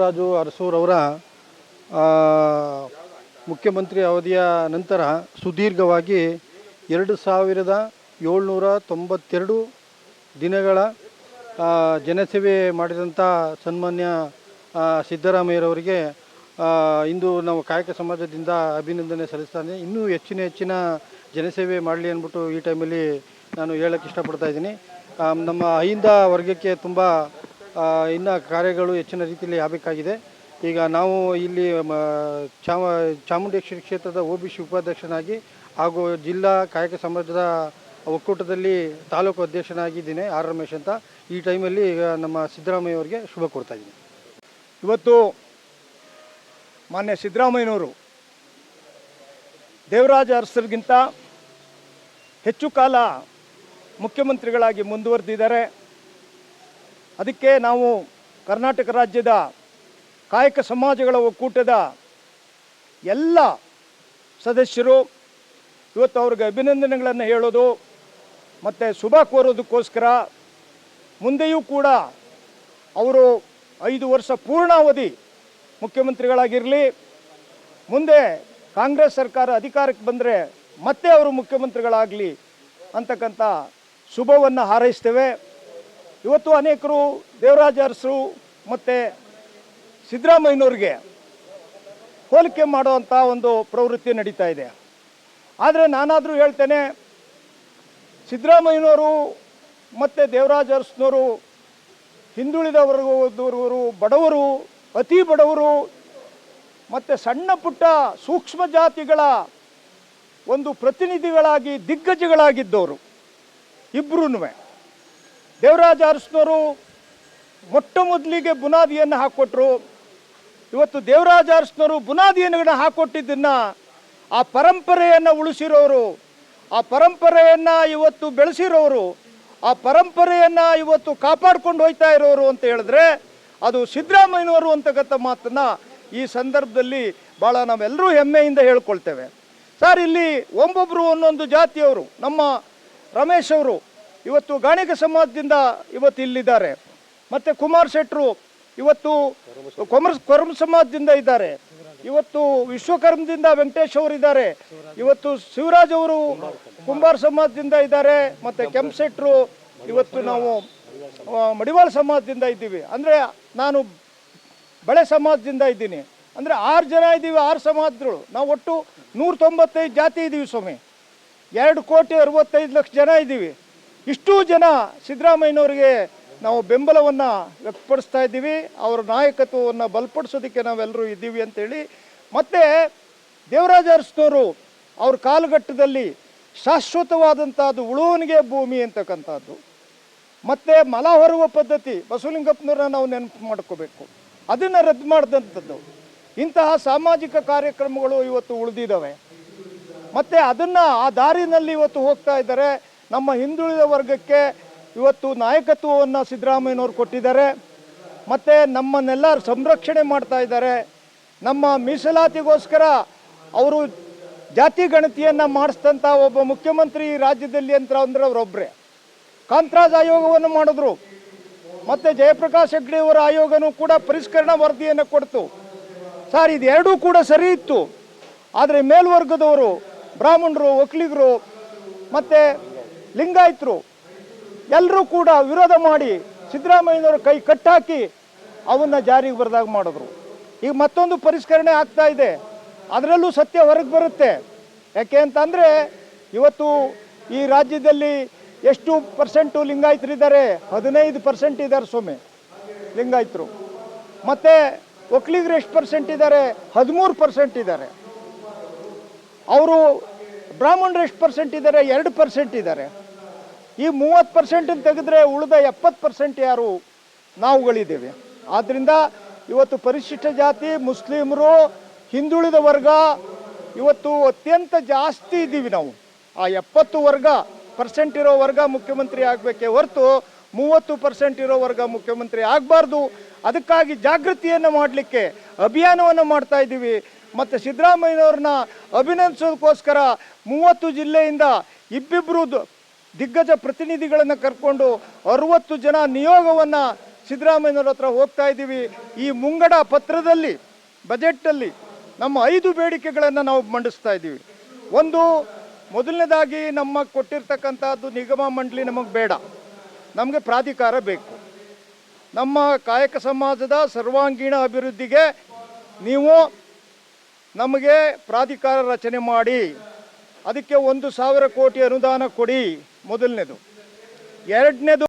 ದೇವರಾಜು ಅರಸೂರವರ ಮುಖ್ಯಮಂತ್ರಿ ಅವಧಿಯ ನಂತರ ಸುದೀರ್ಘವಾಗಿ ಎರಡು ಸಾವಿರದ ಏಳ್ನೂರ ತೊಂಬತ್ತೆರಡು ದಿನಗಳ ಜನಸೇವೆ ಮಾಡಿದಂಥ ಸನ್ಮಾನ್ಯ ಸಿದ್ದರಾಮಯ್ಯರವರಿಗೆ ಇಂದು ನಾವು ಕಾಯಕ ಸಮಾಜದಿಂದ ಅಭಿನಂದನೆ ಸಲ್ಲಿಸ್ತಾನೆ. ಇನ್ನೂ ಹೆಚ್ಚಿನ ಹೆಚ್ಚಿನ ಜನಸೇವೆ ಮಾಡಲಿ ಅಂದ್ಬಿಟ್ಟು ಈ ಟೈಮಲ್ಲಿ ನಾನು ಹೇಳಕ್ಕೆ ಇಷ್ಟಪಡ್ತಾ ಇದ್ದೀನಿ. ನಮ್ಮ ಅಹಿಂದ ವರ್ಗಕ್ಕೆ ತುಂಬ ಇನ್ನು ಕಾರ್ಯಗಳು ಹೆಚ್ಚಿನ ರೀತಿಯಲ್ಲಿ ಆಗಬೇಕಾಗಿದೆ. ಈಗ ನಾವು ಇಲ್ಲಿ ಚಾಮ, ಚಾಮುಂಡೇಶ್ವರಿ ಕ್ಷೇತ್ರದ ಒ ಬಿ ಸಿ ಉಪಾಧ್ಯಕ್ಷನಾಗಿ ಹಾಗೂ ಜಿಲ್ಲಾ ಕಾಯಕ ಸಮಾಜದ ಒಕ್ಕೂಟದಲ್ಲಿ ತಾಲೂಕು ಅಧ್ಯಕ್ಷನಾಗಿದ್ದೀನಿ ಆರ್ ರಮೇಶ್ ಅಂತ. ಈ ಟೈಮಲ್ಲಿ ಈಗ ನಮ್ಮ ಸಿದ್ದರಾಮಯ್ಯ ಅವರಿಗೆ ಶುಭ ಕೊಡ್ತಾ ಇದ್ದೀನಿ. ಇವತ್ತು ಮಾನ್ಯ ಸಿದ್ದರಾಮಯ್ಯನವರು ದೇವರಾಜ ಅರಸರಿಗಿಂತ ಹೆಚ್ಚು ಕಾಲ ಮುಖ್ಯಮಂತ್ರಿಗಳಾಗಿ ಮುಂದುವರೆದಿದ್ದಾರೆ. ಅದಕ್ಕೆ ನಾವು ಕರ್ನಾಟಕ ರಾಜ್ಯದ ಕಾಯಕ ಸಮಾಜಗಳ ಒಕ್ಕೂಟದ ಎಲ್ಲ ಸದಸ್ಯರು ಇವತ್ತು ಅವ್ರಿಗೆ ಅಭಿನಂದನೆಗಳನ್ನು ಹೇಳೋದು ಮತ್ತು ಶುಭ ಕೋರೋದಕ್ಕೋಸ್ಕರ ಮುಂದೆಯೂ ಕೂಡ ಅವರು ಐದು ವರ್ಷ ಪೂರ್ಣಾವಧಿ ಮುಖ್ಯಮಂತ್ರಿಗಳಾಗಿರಲಿ, ಮುಂದೆ ಕಾಂಗ್ರೆಸ್ ಸರ್ಕಾರ ಅಧಿಕಾರಕ್ಕೆ ಬಂದರೆ ಮತ್ತೆ ಅವರು ಮುಖ್ಯಮಂತ್ರಿಗಳಾಗಲಿ ಅಂತಕ್ಕಂಥ ಶುಭವನ್ನು ಹಾರೈಸ್ತೇವೆ. ಇವತ್ತು ಅನೇಕರು ದೇವರಾಜ ಅರಸರು ಮತ್ತು ಸಿದ್ದರಾಮಯ್ಯನವ್ರಿಗೆ ಹೋಲಿಕೆ ಮಾಡುವಂಥ ಒಂದು ಪ್ರವೃತ್ತಿ ನಡೀತಾ ಇದೆ. ಆದರೆ ನಾನಾದರೂ ಹೇಳ್ತೇನೆ, ಸಿದ್ದರಾಮಯ್ಯನವರು ಮತ್ತು ದೇವರಾಜ ಅರಸನವರು ಹಿಂದುಳಿದವರು ಬಡವರು, ಅತಿ ಬಡವರು, ಮತ್ತು ಸಣ್ಣ ಪುಟ್ಟ ಸೂಕ್ಷ್ಮ ಜಾತಿಗಳ ಒಂದು ಪ್ರತಿನಿಧಿಗಳಾಗಿ ದಿಗ್ಗಜಗಳಾಗಿದ್ದವರು ಇಬ್ಬರೂ ದೇವರಾಜ ಅರಸ್ನವರು ಮೊಟ್ಟ ಮೊದಲಿಗೆ ಬುನಾದಿಯನ್ನು ಹಾಕ್ಕೊಟ್ರು ಇವತ್ತು ದೇವರಾಜ ಅರಸ್ನವರು ಬುನಾದಿಯನ್ನು ಹಾಕ್ಕೊಟ್ಟಿದ್ದನ್ನು ಆ ಪರಂಪರೆಯನ್ನು ಉಳಿಸಿರೋರು, ಆ ಪರಂಪರೆಯನ್ನು ಇವತ್ತು ಬೆಳೆಸಿರೋರು, ಆ ಪರಂಪರೆಯನ್ನು ಇವತ್ತು ಕಾಪಾಡ್ಕೊಂಡು ಹೋಯ್ತಾ ಇರೋರು ಅಂತ ಹೇಳಿದ್ರೆ ಅದು ಸಿದ್ದರಾಮಯ್ಯನವರು ಅಂತಕ್ಕಂಥ ಮಾತನ್ನು ಈ ಸಂದರ್ಭದಲ್ಲಿ ಭಾಳ ನಾವೆಲ್ಲರೂ ಹೆಮ್ಮೆಯಿಂದ ಹೇಳ್ಕೊಳ್ತೇವೆ. ಸರ್, ಇಲ್ಲಿ ಒಬ್ಬೊಬ್ಬರು ಒಂದೊಂದು ಜಾತಿಯವರು, ನಮ್ಮ ರಮೇಶ್ ಅವರು ಇವತ್ತು ಗಾಣಿಗ ಸಮಾಜದಿಂದ ಇವತ್ತು ಇಲ್ಲಿದ್ದಾರೆ. ಮತ್ತು ಕುಮಾರ್ ಶೆಟ್ಟರು ಇವತ್ತು ಕೊಮರ್ ಕೊರಮ ಸಮಾಜದಿಂದ ಇದ್ದಾರೆ. ಇವತ್ತು ವಿಶ್ವಕರ್ಮದಿಂದ ವೆಂಕಟೇಶ್ ಅವರು ಇದ್ದಾರೆ. ಇವತ್ತು ಶಿವರಾಜ್ ಅವರು ಕುಂಬಾರ ಸಮಾಜದಿಂದ ಇದ್ದಾರೆ. ಮತ್ತು ಕೆಂಪಶೆಟ್ರು ಇವತ್ತು ನಾವು ಮಡಿವಾಳ ಸಮಾಜದಿಂದ ಇದ್ದೀವಿ. ಅಂದರೆ ನಾನು ಬಳೆ ಸಮಾಜದಿಂದ ಇದ್ದೀನಿ. ಅಂದರೆ ಆರು ಜನ ಇದ್ದೀವಿ, ಆರು ಸಮಾಜಗಳು ನಾವು ಒಟ್ಟು ನೂರ ತೊಂಬತ್ತೈದು ಜಾತಿ ಇದ್ದೀವಿ ಸ್ವಾಮಿ. ಎರಡು ಕೋಟಿ ಅರವತ್ತೈದು ಲಕ್ಷ ಜನ ಇದ್ದೀವಿ. ಇಷ್ಟೂ ಜನ ಸಿದ್ದರಾಮಯ್ಯನವರಿಗೆ ನಾವು ಬೆಂಬಲವನ್ನು ವ್ಯಕ್ತಪಡಿಸ್ತಾ ಇದ್ದೀವಿ. ಅವರ ನಾಯಕತ್ವವನ್ನು ಬಲಪಡಿಸೋದಕ್ಕೆ ನಾವೆಲ್ಲರೂ ಇದ್ದೀವಿ ಅಂತೇಳಿ ಮತ್ತು ದೇವರಾಜ ಅರಸನವರು ಅವ್ರ ಕಾಲಘಟ್ಟದಲ್ಲಿ ಶಾಶ್ವತವಾದಂಥದ್ದು ಉಳುವನಿಗೆ ಭೂಮಿ ಅಂತಕ್ಕಂಥದ್ದು. ಮತ್ತು ಮಲ ಹೊರುವ ಪದ್ಧತಿ ಬಸವಲಿಂಗಪ್ಪನವ್ರನ್ನ ನಾವು ನೆನಪು ಮಾಡ್ಕೋಬೇಕು. ಅದನ್ನು ರದ್ದು ಮಾಡಿದಂಥದ್ದು. ಇಂತಹ ಸಾಮಾಜಿಕ ಕಾರ್ಯಕ್ರಮಗಳು ಇವತ್ತು ಉಳಿದಿದ್ದಾವೆ. ಮತ್ತು ಅದನ್ನು ಆ ದಾರಿನಲ್ಲಿ ಇವತ್ತು ಹೋಗ್ತಾ ಇದ್ದಾರೆ. ನಮ್ಮ ಹಿಂದುಳಿದ ವರ್ಗಕ್ಕೆ ಇವತ್ತು ನಾಯಕತ್ವವನ್ನು ಸಿದ್ದರಾಮಯ್ಯನವರು ಕೊಟ್ಟಿದ್ದಾರೆ. ಮತ್ತು ನಮ್ಮನ್ನೆಲ್ಲ ಸಂರಕ್ಷಣೆ ಮಾಡ್ತಾ ಇದ್ದಾರೆ. ನಮ್ಮ ಮೀಸಲಾತಿಗೋಸ್ಕರ ಅವರು ಜಾತಿ ಗಣತಿಯನ್ನು ಮಾಡಿಸಿದಂಥ ಒಬ್ಬ ಮುಖ್ಯಮಂತ್ರಿ ರಾಜ್ಯದಲ್ಲಿ ಅಂತ ಅಂದ್ರೆ ಅವರೊಬ್ಬರೇ ಕಾಂತರಾಜ್ ಆಯೋಗವನ್ನು ಮಾಡಿದ್ರು. ಮತ್ತು ಜಯಪ್ರಕಾಶ್ ಹೆಗ್ಡೆಯವರ ಆಯೋಗನೂ ಕೂಡ ಪರಿಷ್ಕರಣಾ ವರದಿಯನ್ನು ಕೊಡ್ತು. ಸರ್ ಇದೆರಡೂ ಕೂಡ ಸರಿ ಇತ್ತು. ಆದರೆ ಮೇಲ್ವರ್ಗದವರು, ಬ್ರಾಹ್ಮಣರು, ಒಕ್ಕಲಿಗರು, ಮತ್ತು ಲಿಂಗಾಯತರು ಎಲ್ಲರೂ ಕೂಡ ವಿರೋಧ ಮಾಡಿ ಸಿದ್ದರಾಮಯ್ಯನವರು ಕೈ ಕಟ್ಟಾಕಿ ಅವನ್ನ ಜಾರಿಗೆ ಬರೆದಾಗ ಮಾಡಿದ್ರು. ಈಗ ಮತ್ತೊಂದು ಪರಿಷ್ಕರಣೆ ಆಗ್ತಾ ಇದೆ. ಅದರಲ್ಲೂ ಸತ್ಯ ಹೊರಗೆ ಬರುತ್ತೆ. ಯಾಕೆ ಅಂತಂದರೆ ಇವತ್ತು ಈ ರಾಜ್ಯದಲ್ಲಿ ಎಷ್ಟು ಪರ್ಸೆಂಟು ಲಿಂಗಾಯತರಿದ್ದಾರೆ ಹದಿನೈದು ಪರ್ಸೆಂಟ್ ಇದ್ದಾರೆ ಸ್ವಾಮಿ ಲಿಂಗಾಯತರು. ಮತ್ತು ಒಕ್ಕಲಿಗರು ಎಷ್ಟು ಪರ್ಸೆಂಟ್ ಇದ್ದಾರೆ? ಹದಿಮೂರು ಪರ್ಸೆಂಟ್ ಇದ್ದಾರೆ. ಅವರು ಬ್ರಾಹ್ಮಣರು ಎಷ್ಟು ಪರ್ಸೆಂಟ್ ಇದ್ದಾರೆ? ಎರಡು ಪರ್ಸೆಂಟ್ ಇದ್ದಾರೆ. ಈ ಮೂವತ್ತು ಪರ್ಸೆಂಟನ್ನು ತೆಗೆದ್ರೆ ಉಳಿದ ಎಪ್ಪತ್ತು ಪರ್ಸೆಂಟ್ ಯಾರು? ನಾವುಗಳಿದ್ದೇವೆ. ಆದ್ದರಿಂದ ಇವತ್ತು ಪರಿಶಿಷ್ಟ ಜಾತಿ, ಮುಸ್ಲಿಮರು, ಹಿಂದುಳಿದ ವರ್ಗ, ಇವತ್ತು ಅತ್ಯಂತ ಜಾಸ್ತಿ ಇದ್ದೀವಿ ನಾವು. ಆ ಎಪ್ಪತ್ತು ವರ್ಗ ಪರ್ಸೆಂಟ್ ಇರೋ ವರ್ಗ ಮುಖ್ಯಮಂತ್ರಿ ಆಗಬೇಕೇ ಹೊರತು ಮೂವತ್ತು ಪರ್ಸೆಂಟ್ ಇರೋ ವರ್ಗ ಮುಖ್ಯಮಂತ್ರಿ ಆಗಬಾರ್ದು. ಅದಕ್ಕಾಗಿ ಜಾಗೃತಿಯನ್ನು ಮಾಡಲಿಕ್ಕೆ, ಅಭಿಯಾನವನ್ನು ಮಾಡ್ತಾ ಇದ್ದೀವಿ. ಮತ್ತು ಸಿದ್ದರಾಮಯ್ಯನವ್ರನ್ನ ಅಭಿನಂದಿಸೋದಕ್ಕೋಸ್ಕರ ಮೂವತ್ತು ಜಿಲ್ಲೆಯಿಂದ ಇಬ್ಬಿಬ್ಬರು ದಿಗ್ಗಜ ಪ್ರತಿನಿಧಿಗಳನ್ನು ಕರ್ಕೊಂಡು ಅರುವತ್ತು ಜನ ನಿಯೋಗವನ್ನು ಸಿದ್ದರಾಮಯ್ಯನವ್ರ ಹತ್ರ ಹೋಗ್ತಾ ಇದ್ದೀವಿ. ಈ ಮುಂಗಡ ಪತ್ರದಲ್ಲಿ ಬಜೆಟ್ಟಲ್ಲಿ ನಮ್ಮ ಐದು ಬೇಡಿಕೆಗಳನ್ನು ನಾವು ಮಂಡಿಸ್ತಾ ಇದ್ದೀವಿ. ಒಂದು, ಮೊದಲನೇದಾಗಿ ನಮ್ಮ ಕೊಟ್ಟಿರ್ತಕ್ಕಂಥದ್ದು ನಿಗಮ ಮಂಡಳಿ ನಮಗೆ ಬೇಡ. ನಮಗೆ ಪ್ರಾಧಿಕಾರ ಬೇಕು. ನಮ್ಮ ಕಾಯಕ ಸಮಾಜದ ಸರ್ವಾಂಗೀಣ ಅಭಿವೃದ್ಧಿಗೆ ನೀವು ನಮಗೆ ಪ್ರಾಧಿಕಾರ ರಚನೆ ಮಾಡಿ. ಅದಕ್ಕೆ ಒಂದು ಸಾವಿರ ಕೋಟಿ ಅನುದಾನ ಕೊಡಿ. ಮೊದಲನೇದು. ಎರಡನೇದು